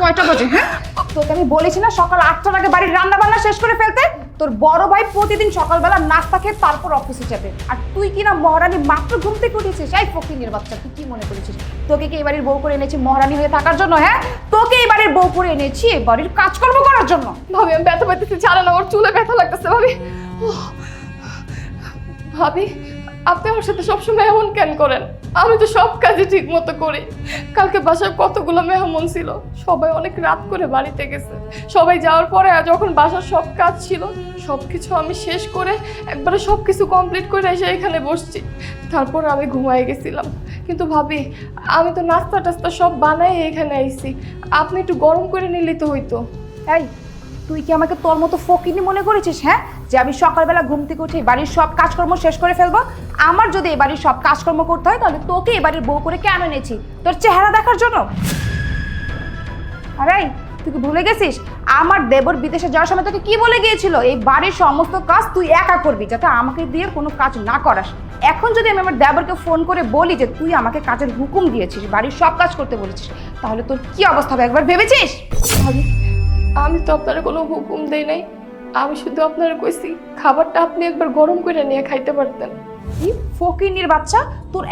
কয়টা বাজে হ্যাঁ? তোকে আমি বলেছি না সকাল আটটার আগে বাড়ির রান্না বান্না শেষ করে ফেলতে? তোর বড় ভাই প্রতিদিন সকালবেলা নাস্তা খেয়ে তারপর অফিসে যাবে। আর তুই কি না মহারানী মাত্র ঘুম থেকে উঠেছিস? এই ফকিনের বাচ্চা, তুই কি মনে করেছিস? তোকে কি এই বাড়ির বউ করে এনেছি মহারানী হয়ে থাকার জন্য হ্যাঁ? তোকে এই বাড়ির বউ করে এনেছি এই বাড়ির কাজকর্ম করার জন্য। ভাবি, আমি ব্যথা পাইতেছি ছাড়ে না, ওর চুলে ব্যথা লাগতেছে, ভাবি। ভাবি আপনি আমার সাথে সবসময় এমন কেন করেন? আমি তো সব কাজই ঠিক মতো করি। কালকে বাসায় কতগুলো মেহমান ছিল। সবাই অনেক রাত করে বাড়িতে গেছে। সবাই যাওয়ার পরে যখন বাসার সব কাজ ছিল সব কিছু আমি শেষ করে একবারে সব কিছু কমপ্লিট করে এসে এখানে বসছি। তারপর আমি ঘুমাই গেছিলাম। কিন্তু ভাবি, আমি তো নাস্তা টাস্তা সব বানাই এখানে আইছি। আপনি একটু গরম করে নিলেই তো হইতো। এই তুই কি আমাকে তোর মতো ফকিনি মনে করেছিস হ্যাঁ? যে আমি সকালবেলা ঘুম থেকে উঠে বাড়ির সব কাজকর্ম শেষ করে ফেলব? আমার যদি এ বাড়ির সব কাজকর্ম করতে হয়, তাহলে তোকে এ বাড়ির বউ করে কেন এনেছি? তোর চেহারা দেখার জন্য? আরে, তুই কি ভুলে গেছিস? আমার দেবর বিদেশে যাওয়ার সময় তোকে কি বলে গিয়েছিল? এই বাড়ির সমস্ত কাজ তুই একা করবি, যাতে আমাকে দিয়ে কোনো কাজ না করাস। এখন যদি আমি আমার দেবরকে ফোন করে বলি যে তুই আমাকে কাজের হুকুম দিয়েছিস, বাড়ির সব কাজ করতে বলেছিস, তাহলে তোর কি অবস্থা হবে একবার ভেবেছিস? ভাবি আমি তো আপনার কোনো হুকুম দেই নাই। আমি শুধু আপনার কইছি, খাবারটা আপনি একবার গরম করে নিয়ে খাইতে পারতেন। কি ফকিনির বাচ্চা, তোর